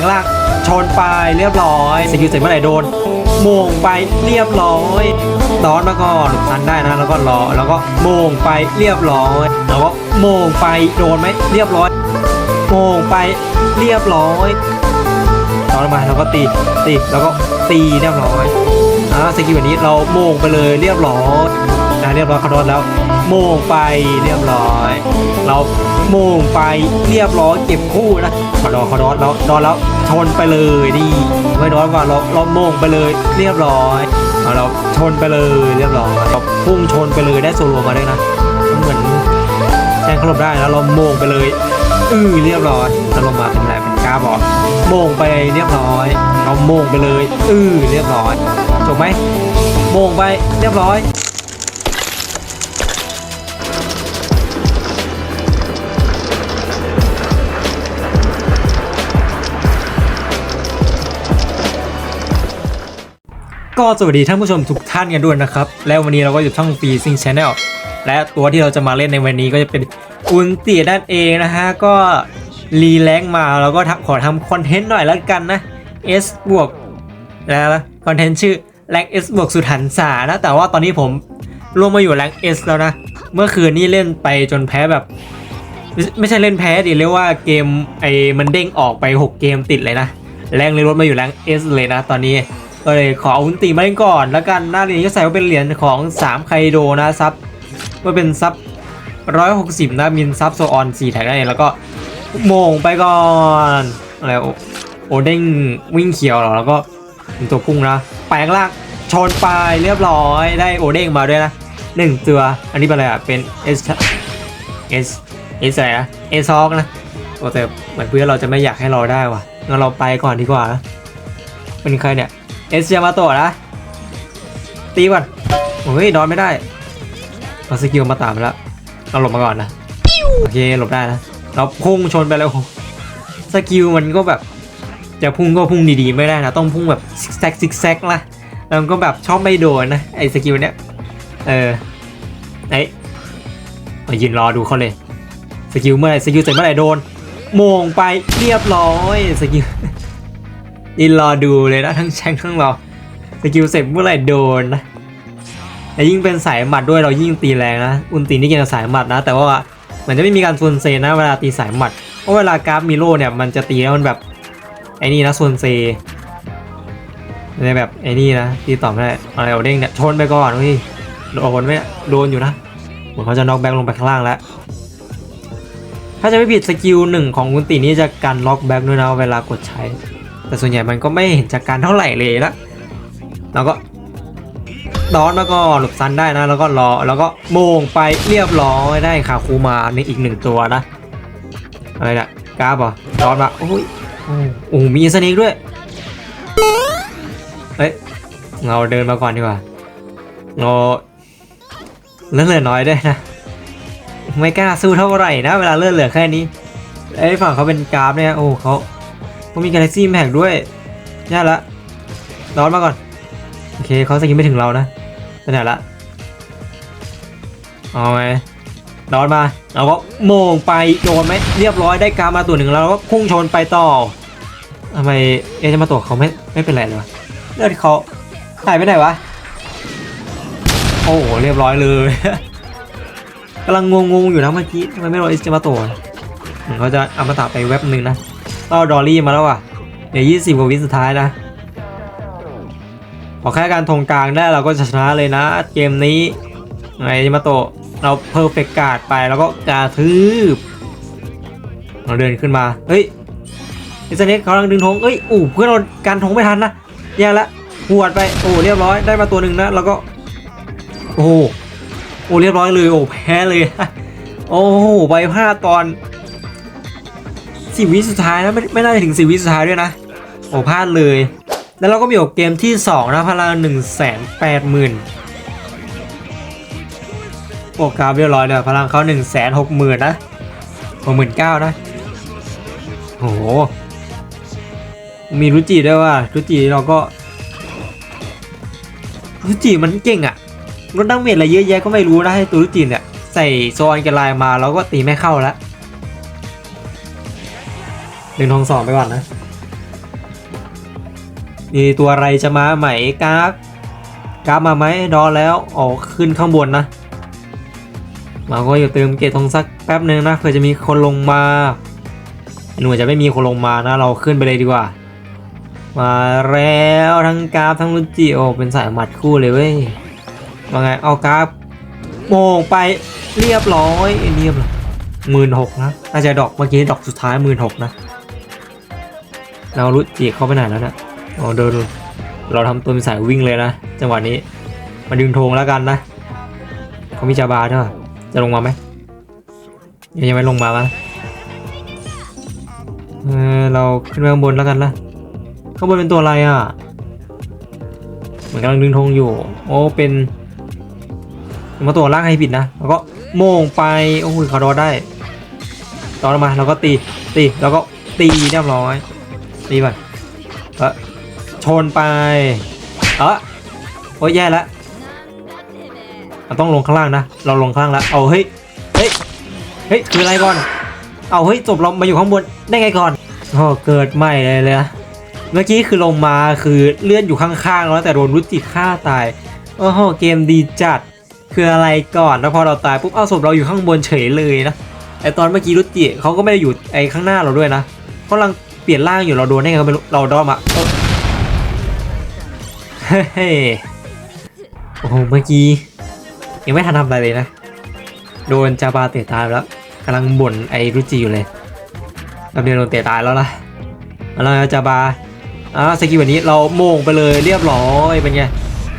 งล่างชนไปเรียบร้อยสกิลเสร็จเมื่อไหร่โดนโมงไปเรียบร้อยดอนมาก่อนทันได้นะแล้วก็รอแล้วก็โมงไปเรียบร้อย แล้วก็โมงไปโดนไหมเรียบร้อยโมงไปเรียบร้อยตอนมาแล้วก็ตีตีแล้วก็ตีเรียบร้อยอ่าสกิลแบบนี้เราโมงไปเลยเรียบร้อยนะเรียบร้อยเขาโดนแล้ว โมงไปเรียบร้อย เราโมงไปเรียบร้อยเก็บคู่นะขอดอขอดอแล้วดอแล้วชนไปเลยดีไม่ดอนก่อนเราเราโมงไปเลย เรียบร้อยเราชนไปเลยเรียบร้อยเราพุ่งชนไปเลยได้โซโลมาด้วยนะเหมือนแทงขลบได้แล้วเราโมงไปเลยอือเรียบร้อยแล้วลงมาเป็นอะไรเป็นกาบอกโมงไปเรียบร้อย เราโมงไปเลย อือเรียบร้อยจบไหมโมงไปเรียบร้อย ก็สวัสดีท่านผู้ชมทุกท่านกันด้วยนะครับ แล้ววันนี้เราก็อยู่ช่องฟีซิงชาแนลและตัวที่เราจะมาเล่นในวันนี้ก็จะเป็นอุนเตียด้านเองนะฮะ ก็รีแลงมาแล้วก็ขอทำคอนเทนต์หน่อยแล้วกันนะ S บวกแล้วคอนเทนต์ชื่อแรง S บวกสุดหันษานะ แต่ว่าตอนนี้ผมลงมาอยู่แรง S แล้วนะ เมื่อคืนนี้เล่นไปจนแพ้แบบ ไม่ไม่ใช่เล่นแพ้ดิเรียกว่าเกมไอ้มันเด้งออกไป 6 เกมติดเลยนะ แรงเลยลดมาอยู่แรง S เลยนะ ตอนนี้ ก็เลยขออาอุนตีมาเล่นก่อน แล้วกันหน้าเหรียญก็ใส่ว่าเป็นเหรียญของ3ไคโดนะซับว่าเป็นซับ160นะมินซับโซออน4แท็กได้แล้วก็โมงไปก่อนอะไรโอเด้งวิ่งเขียวหรอแล้วก็เป็นตัวพุ่งนะแปลงล่างชนไปเรียบร้อยได้โอเด้งมาด้วยนะหนึ่งตัว อันนี้เป็นอะไรอะ เป็น S S S อะไรนะ S ซอกนะแต่เหมือนเพื่อนเราจะไม่อยากให้เราได้ว่ะงั้นเราไปก่อนดีกว่านะเป็นใครเนี่ย เอสยามาโตะนะ ตีก่อนโอ้ยดอนไม่ได้เอาสกิลมาตามแล้วเราหลบมาก่อนนะโอเคหลบได้นะเราพุ่งชนไปแล้วสกิลมันก็แบบจะพุ่งก็พุ่งดีๆไม่ได้นะ ต้องพุ่งแบบซิกแซกซิกแซกละแล้วมันก็แบบชอบไม่โดนนะไอ้สกิลเนี้ยเออไอ้มายืนรอดูเขาเลยสกิลเมื่อไรสกิลเสร็จเมื่อไหร่โดนโมงไปเรียบร้อยสกิล นรอดูเลยนะทั้งแชงทั้งเราสกิลเสร็จเมื่อไหร่โดนนะแต่ยิ่งเป็นสายหมัดด้วยเรายิ่งตีแรงนะ อุนตีนี่เก่งกับสายหมัดนะ แต่ว่ามันจะไม่มีการซวนเซนะเวลาตีสายหมัด เพราะเวลากราฟมิโลเนี่ยมันจะตีแล้วมันแบบไอ้นี่นะซวนเซในแบบไอ้นี่นะตีต่อไม่ได้อะไรเอาเด้งเนี่ยชนไปก่อนเฮ้ยโดนไหมโดนอยู่นะเหมือนเขาจะน็อกแบ็กลงไปข้างล่างแล้วถ้าจะไม่ผิดสกิลหนึ่งของอุนตีนี่จะกันล็อกแบ็กด้วยนะเวลากดใช้ แต่ส่วนใหญ่มันก็ไม่เห็นจากการเท่าไหร่เลยนะแล้วก็ดอนแล้วก็หลบซันได้นะ แล้วก็รอแล้วก็โมงไปเรียบร้อยได้คาคูมาในอีกหนึ่งตัวนะอะไรนะกราบเหรอดอนมาโอ้ยโอ้มีสเนกด้วยเฮ้ยเราเดินมาก่อนดีกว่าเราเลื่อนเหลือน้อยด้วยนะไม่กล้าสู้เท่าไหร่นะ เวลาเลื่อนเหลือแค่นี้ไอ้ฝั่งเขาเป็นกราฟเนี่ยโอ้เขา ก็มีกาแล็กซี่แม็กด้วยยากละร้อนมาก่อน โอเคเขาสกิลไม่ถึงเรานะไปไหนละเอาไงร้อนมาเราก็โมงไปโดนไหมเรียบร้อยได้กามาตัวหนึ่งแล้วเราก็พุ่งชนไปต่อทำไมเอจะมาตัวเขาไม่ไม่เป็นไรเลยวะเลือดเขาหายไปไหนวะโอ้โหเรียบร้อยเลยกำลังงงๆอยู่นะเมื่อกี้ทำไมไม่รอเอจะมาตัวเขาจะเอามาตาไปเว็บหนึ่งนะ ก็ดอลลี่มาแล้วอะเดี๋ยวยี่สิบกว่าวิสุดท้ายนะขอแค่การทงกลางได้เราก็ชนะเลยนะ เกมนี้ไงมาโตะเราเพอร์เฟกการ์ดไปแล้วก็กระทืบเราเดินขึ้นมา เฮ้ยอิสเน็กเขากำลังดึงธงเอ้ยอู้เพื่อนเราการธงไม่ทันนะแย่ละหวดไปโอ้เรียบร้อยได้มาตัวหนึ่งนะแล้วก็ โอ้โอ้เรียบร้อยเลยโอ้แพ้เลย โอ้โหไปพลาตอน สิบวิสุดท้ายนะไม่ไม่น่าจะถึงสิบวิสุดท้ายด้วยนะโอ้พลาดเลย แล้วเราก็มีออกเกมที่2นะพลังหนึ่งแสนแปดหมื่นโอ้กราฟเรียบร้อยเลยพลังเขาหนึ่งแสนหกหมื่นนะหกหมื่นเก้านะโอ้โหมีรุจิด้วยว่ารุจิเราก็รุจิมันเก่งอะรถดังเมจอะไรเยอะแยะก็ไม่รู้นะให้ตัวรุจิเนี่ยใส่โซนกันลน์มาแล้วก็ตีไม่เข้าแล้ว ดึงทองสองไปก่อนนะ มีตัวอะไรจะมาไหมกราฟกราฟมาไหมรอแล้วออกขึ้นข้างบนนะเราก็อยู่เติมเกตทองสักแป๊บหนึ่งนะเผื่อจะมีคนลงมา หนูจะไม่มีคนลงมานะ เราขึ้นไปเลยดีกว่า มาแล้วทั้งกราฟทั้งลุจิโอเป็นสายหมัดคู่เลยเว้ยว่าไงเอากราฟโมงไปเรียบร้อยเรียบร้อยหมื่นหกนะน่าจะดอกเมื่อกี้ดอกสุดท้ายหมื่นหกนะ เราลุจิเข้าไปไหนแล้วเนะอ๋อเดินเราทำตัวเป็นสายวิ่งเลยนะ จังหวะนี้มาดึงธงแล้วกันนะเขามีจาบาด้วยจะลงมาไหมยังยังไม่ลงมามั้ยเออเราขึ้นไปข้างบนแล้วกันนะข้างบนเป็นตัวอะไรอะเหมือนกำลังดึงธงอยู่ โอ้เป็นมาตัวล่างให้ผิดนะแล้วก็โมงไปโอ้ยเขารอได้ตอนมาเราก็ตีตีแล้วก็ตีเรียบร้อย ตีไปเออชนไป เออโอ้ยแย่แล้วเราต้องลงข้างล่างนะ เราลงข้างล่างแล้ว เอาเฮ้ย เฮ้ย เฮ้ยคืออะไรก่อน เอาเฮ้ยจบเรามาอยู่ข้างบนได้ไงก่อนโอ้เกิดใหม่เลยเลยนะเมื่อกี้คือลงมาคือเลื่อนอยู่ข้างๆแล้วแต่โดนรุจิฆ่าตาย โอ้โหเกมดีจัด คืออะไรก่อน แล้วพอเราตายปุ๊บเอาศพเราอยู่ข้างบนเฉยเลยนะ ไอตอนเมื่อกี้รุจิเขาก็ไม่ได้อยู่ไอข้างหน้าเราด้วยนะเขากำลัง เปลี่ยนร่างอยู่เราโดนได้ไงก็ไม่รู้เราดอมอะเฮ้ยโอ้โหเมื่อกี้ยังไม่ทันทำอะไรเลยนะ โดนจาบาเตะตายแล้วกำลังบ่นไอ้รุจิอยู่เลยเราเดียวโดนเตะตายแล้วล่ะแล้วจาบาอ่าสกิลวันนี้เราโมงไปเลยเรียบร้อยเป็นไง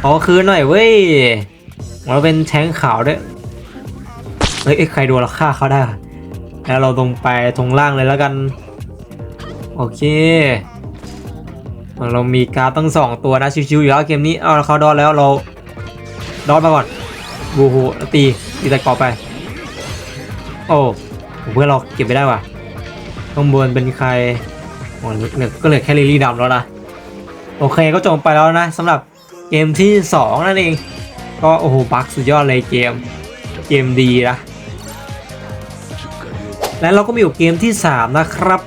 ขอคืนหน่อยเว้ยเราเป็นแช้งขาวด้วยเฮ้ยเอ้ยใครโดนเราฆ่าเขาได้แล้วเราตรงไปตรงล่างเลยแล้วกัน โอเค เรามีการ์ดตั้งสองตัวนะชิวๆอยู่แล้วเกมนี้เอาเขาดอนแล้วเราดอนมาก่อนบูฮูตีตีต่กอบไป โอ้เพื่อนเราเก็บไปได้ว่ะข้างบนเป็นใครโอ้เหลือก็เหลือแค่ลิลี่ดำแล้วนะโอเคก็จบไปแล้วนะสำหรับเกมที่ 2 นั่นเอง ก็โอ้โหบักสุดยอดเลยเกมเกมดีนะและเราก็มีอยู่เกมที่ 3 นะครับ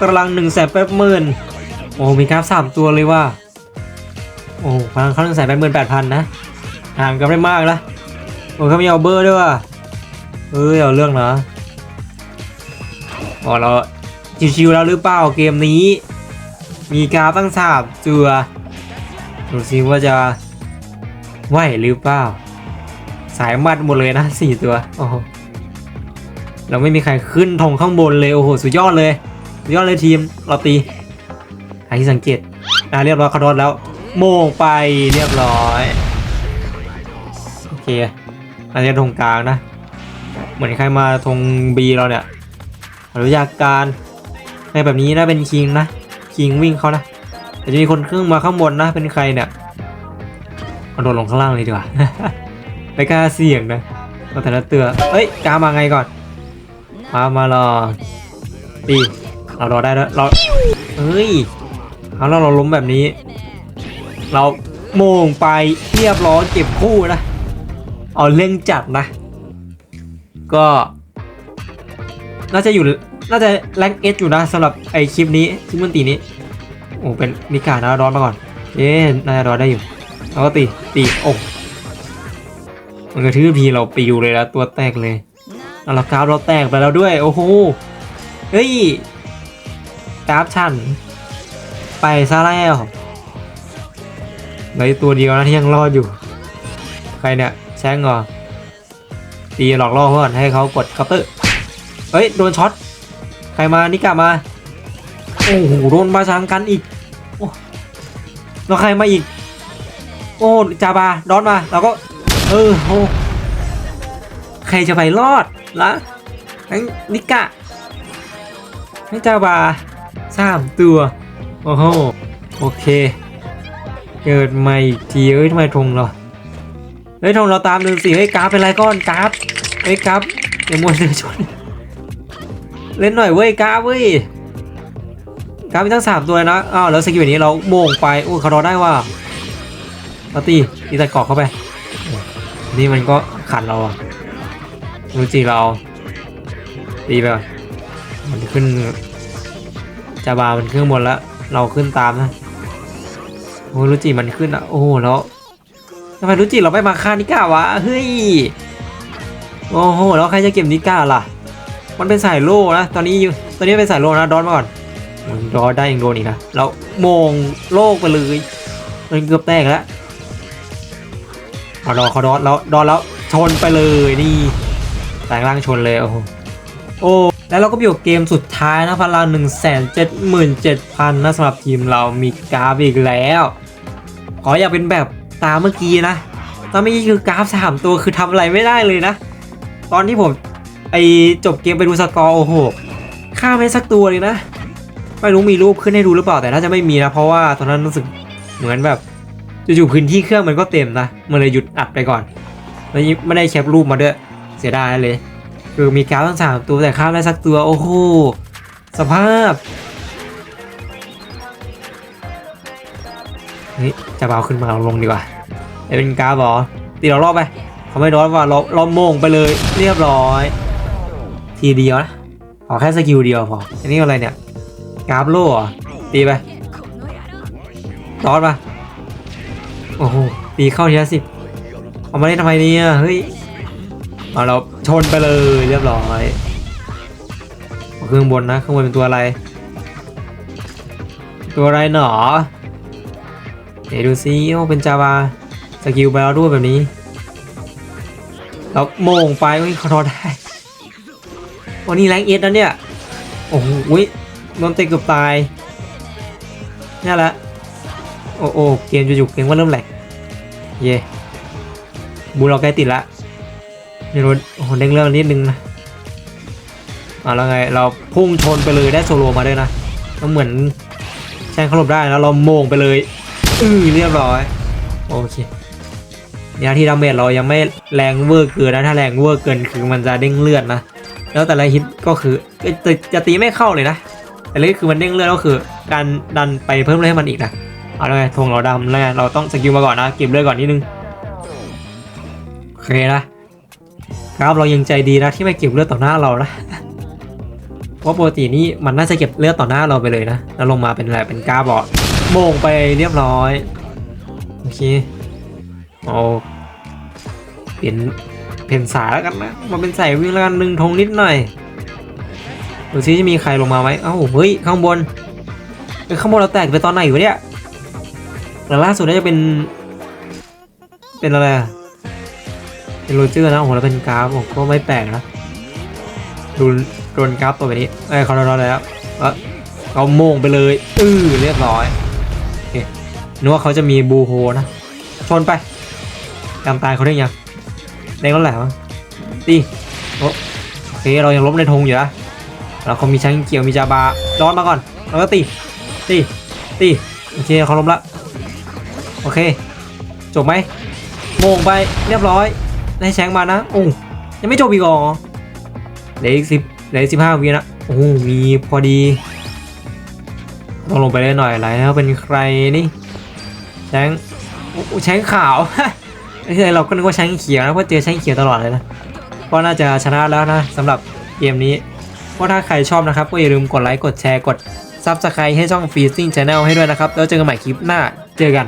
กำลัง1นึ่งแสนแปดหมื่นโอ้มีกราฟสามตัวเลยว่ะโอ้พลังเขาหนึ่งแสนแปดหมื่นแปดพันนะ ห่างกันไม่มากนะโอ้เขามีเอาเบอร์ด้วยว่ะเอ้ยเอาเรื่องเนะอ๋อเราชิวๆแล้วหรือเปล่าเกมนี้ มีกราฟตั้งสามตัวดูซิว่าจะไหวหรือเปล่า สายมัดหมดเลยนะสี่ตัว โอ้เราไม่มีใครขึ้นธงข้างบนเลย โอ้โห สุดยอดเลย ยอดเลยทีม เราตีใครที่สังเกต อ่าเรียบร้อยเขาโดนแล้ว โมงไปเรียบร้อย โอเค อันนี้ธงกลางนะ เหมือนใครมาธงบีเราเนี่ยอนุญาตการในแบบนี้นะเป็นคิงนะคิงวิ่งเขานะแต่จะมีคนขึ้นมาข้างบนนะ เป็นใครเนี่ยเอาโดนลงข้างล่างเลยดีกว่าไม่กล้าเสี่ยงนะเราแต่ละเตือเอ้ยกามาไงก่อนมามารอตี เรารอได้แล้วเราเฮ้ยเอาแล้วเราล้มแบบนี้ เราโมงไปเรียบร้อยเก็บคู่นะ เอาเล่งจัดนะ ก็ น่าจะอยู่น่าจะแรงเอสอยู่นะสำหรับไอคลิปนี้คลิปมันตีนี้โอ้เป็นมิกานะร้อนมาก่อนเอ๊ะน่าจะร้อนได้อยู่เราก็ตีตีโอ้มันกระทืบทีเราปิวเลยแล้วตัวแตกเลยเอาละกราฟเราแตกไปแล้วด้วย โอ้โหเฮ้ย กราฟชัน ไปซะแล้วในตัวเดียวนะที่ยังรอดอยู่ ใครเนี่ยแช่งเหรอตีหลอกล่อเขาก่อนให้เขากดเคาน์เตอร์เฮ้ย โดนช็อต ใครมานิกามา โอ้โหโดนมาชังกันอีกโอ้แล้วใครมาอีก โอ้จาบาดอนมาแล้วก็ เออโอ้ใครจะไปรอดละทั้งนิกะทั้งจาบา สามตัว โอ้โห โอเค เกิดใหม่อีกทีเอ้ยทำไมธงเราเฮ้ยธงเราตามหนึ่งสิเฮ้ยกราฟเป็นไรก้อนกราฟเฮ้ยกราฟอย่ามัวเสือชนเล่นหน่อยเว้ยกราฟเว้ยกราฟมีทั้งสามตัวนะอ้าวแล้วสกิลแบบนี้เราโมงไปโอ้เขารอได้ว่าเราตีตีแต่กอกเข้าไป นี่มันก็ขัดเราอะมูจิเราตีไปมันขึ้น จาบามันขึ้นบนแล้ว เราขึ้นตามนะโอ้รู้จิมันขึ้นอะโอ้โหแล้วทำไมรู้จิเราไม่มาฆ่านิก้าวะเฮ้ยโอ้โหแล้วใครจะเก็บนิก้าล่ะ มันเป็นสายโล่นะตอนนี้อยู่ตอนนี้เป็นสายโล่นะดอนมาก่อนมันดอนได้ยังโดนอีกนะแล้วโมงโลกไปเลยมันเกือบแตกแล้วเอาดอเขาดอนแล้วดอนแล้วชนไปเลยนี่แตงล่างชนเลยโอ้โห โอ้ แล้วเราก็อยู่เกมสุดท้ายนะพลัง1 7 7 0 0 0นเจ็ดหมื่นเจ็ดพันนะสำหรับทีมเรามีกราฟอีกแล้ว ขออย่าเป็นแบบตามเมื่อกี้นะตอนเมื่อกี้คือกราฟสามตัวคือทำอะไรไม่ได้เลยนะ ตอนที่ผมไอจบเกมไปดูสกอร์โอ้โหฆ่าไม่สักตัวเลยนะไม่รู้มีรูปขึ้นให้ดูหรือเปล่าแต่น่าจะไม่มีนะเพราะว่าตอนนั้นรู้สึกเหมือนแบบอยู่ๆพื้นที่เครื่องมันก็เต็มนะมันเลยหยุดอัดไปก่อนแล้วไม่ได้แคปรูปมาด้วยเสียดายเลย คือมีกราฟทั้งสามตัวแต่ฆ่าไม่สักตัวโอ้โหสภาพเฮ้ยจะเบาขึ้นมาเอาลงดีกว่าจะเป็นกาฟเหรอตีเรารอบไปเขาไม่ร้อนว่าเราเราโมงไปเลยเรียบร้อย ทีเดียวนะขอแค่สกิลเดียวพออันนี้อะไรเนี่ยกราฟโล่ตีไปร้อนปะโอ้โหตีเข้าทีละสิบเอามาเล่นทำไมเนี่ยเฮ้ย เอาเราชนไปเลยเรียบร้อยเครื่องบนนะข้างบนเป็นตัวอะไร ตัวอะไรหนอเดี๋ยวดูซิโอเป็นจาวาสกิลไปแล้วด้วยแบบนี้แล้วโมงไปเฮ้ยเขาทอได้วันนี้แรงเอสนะเนี่ยโอ้โหยโดนเตะเกือบตายนี่แหละโอ้โอเกมจะอยู่เกมว่าเริ่มแหลกเย่บูเราใกล้ติดละ นี่รถโอ้โหเด้งเรื่องนิดนึงนะอ่าแล้วไงเราพุ่งชนไปเลยได้โซโลมาด้วยนะก็เหมือนแช่งเขาหลบได้แล้วเราโมงไปเลยอือเรียบร้อยโอเคเนี่ยที่ดาเมจเรายังไม่แรงเวอร์เกินนะถ้าแรงเวอร์เกินคือมันจะเด้งเลือดนะแล้วแต่ละฮิตก็คือจะจะตีไม่เข้าเลยนะแต่เลยคือมันเด้งเลือดก็คือ การดันไปเพิ่มเลือดให้มันอีกนะเอาแล้วไงทงเราดำแล้วเราต้องสกิลมาก่อนนะเก็บเลือดก่อนนิดนึงโอเคนะ กราฟเรายังใจดีนะที่ไม่เก็บเลือดต่อหน้าเรานะเพราะปกตินี่มันน่าจะเก็บเลือดต่อหน้าเราไปเลยนะแล้วลงมาเป็นอะไรเป็นกราบอดโมงไปเรียบร้อยโอเคเอาเปลี่ยนเพ่นสายแล้วกันนะมาเป็นใส่วิ่งแล้วกันหนึ่งธงนิดหน่อยดูซิจะมีใครลงมาไหมเอ้าเฮ้ยข้างบนข้างบนเราแตกไปตอนไหนวะเนี่ยแต่ล่าสุดน่าจะเป็น เป็นอะไรอะ เป็นโรเจอร์นะโอ้โหแล้วเป็นกราฟผมก็ไม่แปลกนะดูโดนกราฟตัวแบบนี้เอ้ยเขาโดนอะไรแล้วแล้วเขาโมงไปเลยอือเรียบร้อยโอเคนึกว่าเขาจะมีบูโฮนะชนไปตามตายเขาได้ยังเด้งแล้วแหละตีโอโอเคเรายังล้มในธงอยู่นะเราเขามีช้างเกี่ยวมีจาบาร้อนมาก่อนแล้วก็ตีตีตีโอเคเขาล้มละโอเคจบไหมโมงไปเรียบร้อย ได้แชงมานะโอ้ยังไม่จบอีกหรอเหลืออีกสิบเหลืออีกสิบห้าวินะโอ้มีพอดีต้องลงไปเล่นหน่อยอะไรแล้วเป็นใครนี่แชงแชงขาวไม่ใช่เราก็นึกว่าแชงเขียวนะเพราะเจอแชงเขียวตลอดเลยนะก็น่าจะชนะแล้วนะสำหรับเกมนี้ก็ถ้าใครชอบนะครับ ก็อย่าลืมกดไลค์กดแชร์กดซับสไครต์ให้ช่องฟีซิ่งชาแนลให้ด้วยนะครับ แล้วเจอกันใหม่คลิปหน้าเจอกัน